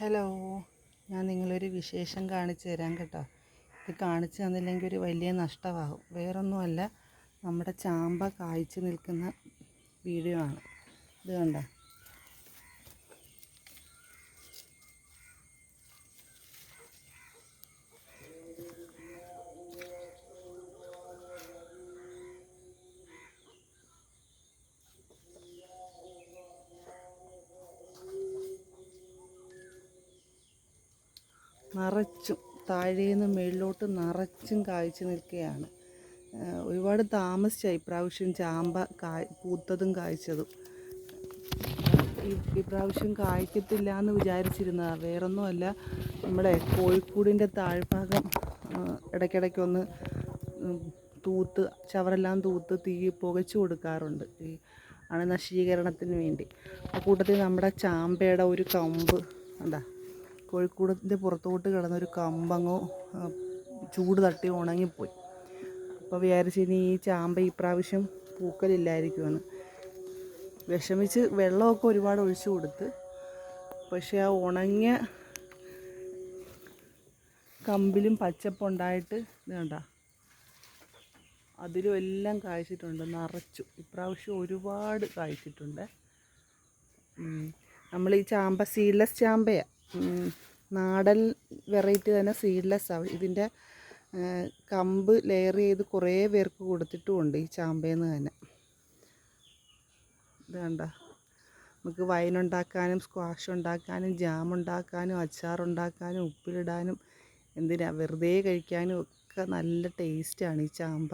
Hello ഞാൻ നിങ്ങളൊരു വിശേഷം കാണിച്ചു തരാം കേട്ടോ. ഇത് കാണിച്ചു തന്നില്ലെങ്കിൽ ഒരു വലിയ നഷ്ടമാകും. വേറൊന്നുമല്ല നമ്മുടെ ചാമ്പ കായ്ച്ചു നിൽക്കുന്ന വീഡിയോ ആണ്. ഇത് കണ്ട? നിറച്ചും താഴേന്ന് മേളിലോട്ട് നിറച്ചും കായ്ച്ചു നിൽക്കുകയാണ്. ഒരുപാട് താമസിച്ചായി ഇപ്രാവശ്യം ചാമ്പ കായ് പൂത്തതും കായ്ച്ചതും ഇപ്രാവശ്യം കായ്ക്കത്തില്ല എന്ന് വിചാരിച്ചിരുന്നതാണ് വേറൊന്നുമല്ല നമ്മുടെ കോഴിക്കൂടിന്റെ താഴ്ഭാഗം ഇടയ്ക്കിടയ്ക്കൊന്ന് തൂത്ത് ചവറെല്ലാം തൂത്ത് തീ പുകച്ചു കൊടുക്കാറുണ്ട് ഈ അണുനശീകരണത്തിന് വേണ്ടി. ആ കൂട്ടത്തിൽ നമ്മുടെ ചാമ്പയുടെ ഒരു കമ്പ് എന്താ കോഴിക്കൂടത്തിന്റെ പുറത്തോട്ട് കിടന്നൊരു കമ്പങ്ങോ ആ, ചൂട് തട്ടി ഉണങ്ങിപ്പോയി. അപ്പോൾ വിചാരിച്ചിനി ഈ ചാമ്പ ഈ പ്രാവശ്യം പൂക്കലില്ലായിരിക്കുമെന്ന്. വിഷമിച്ച് വെള്ളമൊക്കെ ഒരുപാട് ഒഴിച്ചു കൊടുത്ത് പക്ഷേ ആ ഉണങ്ങിയ കമ്പിലും പച്ചപ്പുണ്ടായിട്ട് ഇതുണ്ട അതിലും എല്ലാം കായ്ച്ചിട്ടുണ്ട് നിറച്ചു. ഇപ്രാവശ്യം ഒരുപാട് കായ്ച്ചിട്ടുണ്ട്. നമ്മൾ ഈ ചാമ്പ സീഡ്ലെസ് ചാമ്പയാണ് നാടൻ വെറൈറ്റി തന്നെ സീഡ്ലെസ് ആവും. ഇതിന്റെ കമ്പ് ലെയർ ചെയ്ത് കുറേ പേർക്ക് കൊടുത്തിട്ടുമുണ്ട് ഈ ചാമ്പയെന്ന് തന്നെ. ഇത് കണ്ട നമുക്ക് വൈനുണ്ടാക്കാനും സ്ക്വാഷ് ഉണ്ടാക്കാനും ജാം ഉണ്ടാക്കാനും അച്ചാറുണ്ടാക്കാനും ഉപ്പിലിടാനും എന്തിനാ വെറുതെ കഴിക്കാനും ഒക്കെ നല്ല ടേസ്റ്റാണ് ഈ ചാമ്പ.